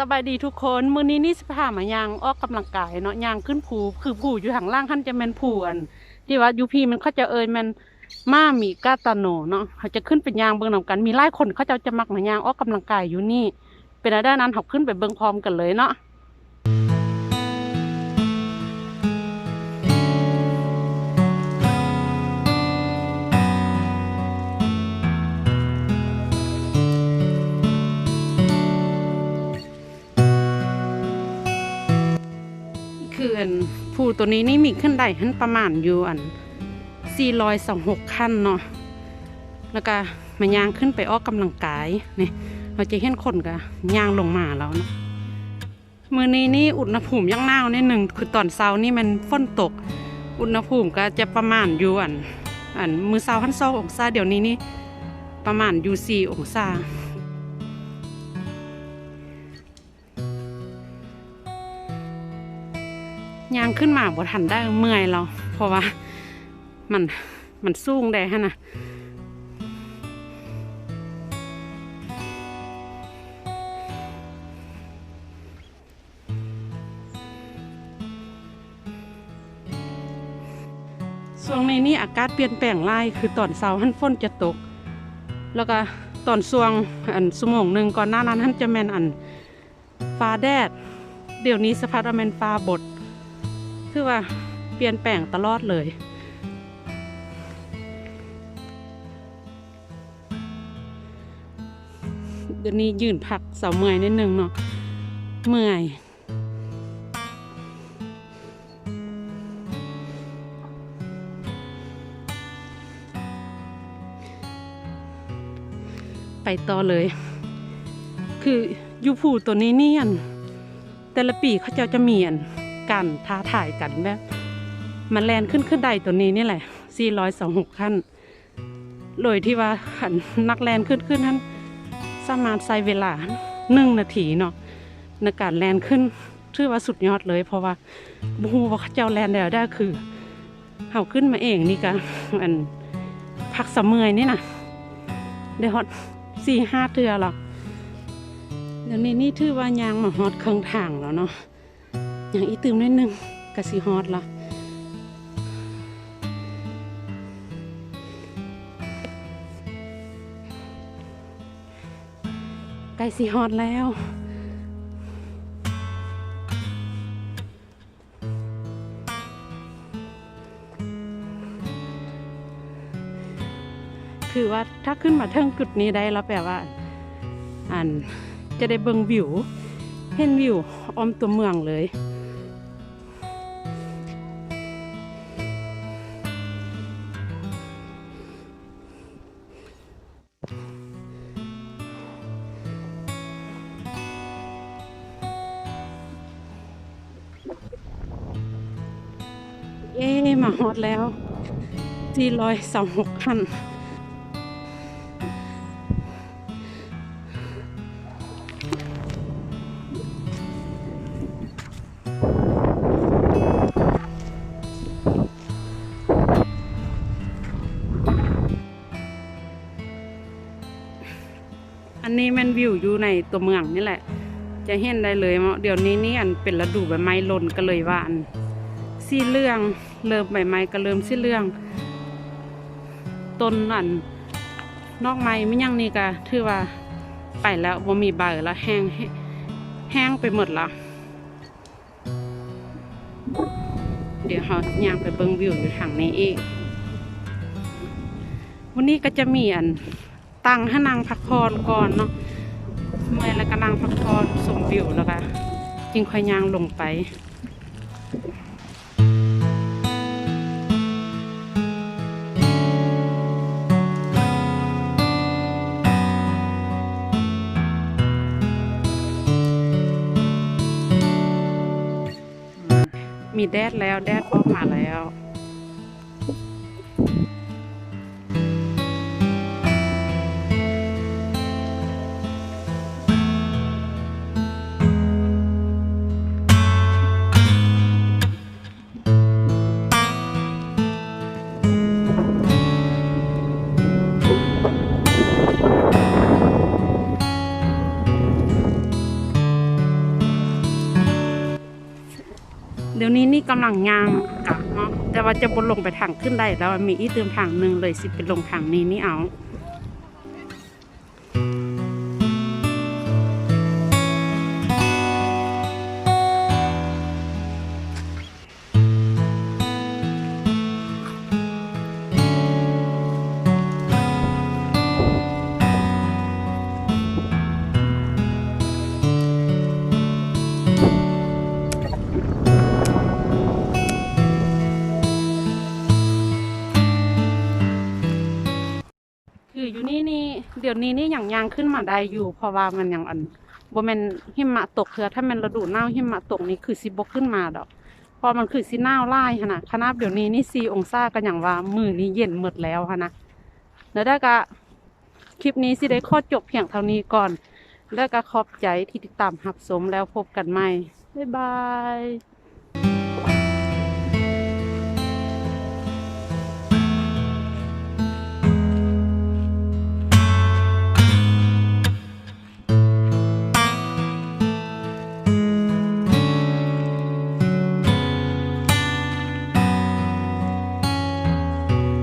สบายดีทุกคนมื้อนี้นี่สิพามายางออกกำลังกายเนาะยางขึ้นผูคือผูอยู่ทางล่างขั้นจะแมนผูอันที่ว่ายูพีมันเขาจะเอ่ยแมันมามีกาตาโนเนาะเขาจะขึ้นเป็นยางเบิ่งนำกันมีไล่คนเขาจะจะมักมายางออกกำลังกายอยู่นี่ เป็นอะไรนั้นเขาขึ้นไปเบิ่งพร้อมกันเลยเนาะ ออันภูตัวนี้นี่มีขึ้นได้หันประมาณอยู่อัน426ขั้นเนาะแล้วก็มายางขึ้นไปออกกำลังกายนี่เราจะเห็นคนก็ย่างลงมาแล้วเนาะมือนี้นี่อุณหภูมิยังหนาวนิดหนึ่งคือตอนเช้านี่มันฝนตก อุณหภูมิก็จะประมาณอยู่อันอันมือเช้าหันสององศาเดี๋ยวนี้นี่ประมาณอยู่สี่องศา ยางขึ้นมาบ่ทันได้เมื่อยเราเพราะว่ามันมันสูงได้ฮะนะช่วงนี้นี่อากาศเปลี่ยนแปลงหลายคือตอนเช้าหันฝนจะตก แล้วก็ตอนช่วงอันสมองหนึ่งก่อนหน้านั้นหันจะแมนอันฟ้าแดด เดี๋ยวนี้สภาพว่าแมนฟ้าบด คือว่าเปลี่ยนแปลงตลอดเลยเดี๋ยวนี้ยืนพักเสาเมื่อยนิดนึงเนาะเมื่อยไปต่อเลย คือยูพูตัวนี้เนี่ยน แต่ละปีเขาเจ้าจะเมีอัน กันท้าถ่ายกันแบบมันแลนขึ้นขึ้นได้ตัวนี้นี่แหละ 426 ขั้นโดยที่ว่าขันนักแลนขึ้นขึ้นท่านสามารถใช้เวลาหนึ่งนาทีเนาะในการแลนขึ้นชื่อว่าสุดยอดเลย เพราะว่าบูว่าเจ้าแลนแล้วได้คือเขาขึ้นมาเองนี่ก็อันพักสะเมอยนี่นะได้ฮอตสี่ห้าเทือหรอกเดี๋ยวนี้นี่ถือว่ายางมาฮอตเครื่องทางแล้วเนาะ อย่างอีตืมนิดนึงกะสีฮอตละใกล้สีฮอตแล้วคือว่าถ้าขึ้นมาเทิงจุดนี้ได้แล้วแปลว่าอันจะได้เบิ่งวิว เห็นวิวอมตัวเมืองเลย มาฮอตแล้วสี่ร้อยสองหกคันอันนี้มันวิวอยู่ในตัวเมืองนี่แหละ จะเห็นได้เลยว่าเดี๋ยวนี้นี่อันเป็นฤดูใบไม้หล่นก็เลยว่าอัน สีเหลือง เริ่มใบไม้ก็เริ่มสีเหลือง ต้นอันนอกไม้ไม่ยังนี่ก็ถือว่าไปแล้วว่ามีใบแล้วแห้งแห้งไปหมดละเดี๋ยวเราย่างไปเบิ้งวิวอยู่ทางนี้เองวันนี้ก็จะมีอันตั้งให้นางพักผ่อนก่อนเนาะเมื่อแล้วก็นางพักผ่อนสมวิวแล้วก็จึงค่อยย่างลงไป แดดแล้วแดดออกมาแล้ว เดี๋ยวนี้นี่กำลังยางกลับเนาะแต่ว่าจะบนลงไปทางขึ้นได้แล้วมีอีเติมทางหนึ่งเลยสิเป็นลงทางนี้นี่เอา ออยู่นี่นี่เดี๋ยวนี้นี่อย่างยางขึ้นมาได้อยู่เพราะว่ามันอยังอันบ่แม่นหิมะตกเถือถ้ามันฤดูหนาวหิมะตกนี่คือสิบ่ขึ้นมาดอกเพอมันคือสิหนาวหลายหั่นน่ะขนาดเดี๋ยวนี้นี่4องศาก็อย่างว่ามือนี้เย็นหมดแล้วหั่นนะแล้วได้ก็คลิปนี้สิได้ขอจบเพียงเท่านี้ก่อน แล้วก็ขอบใจที่ติดตามรับชมแล้วพบกันใหม่บ๊ายบาย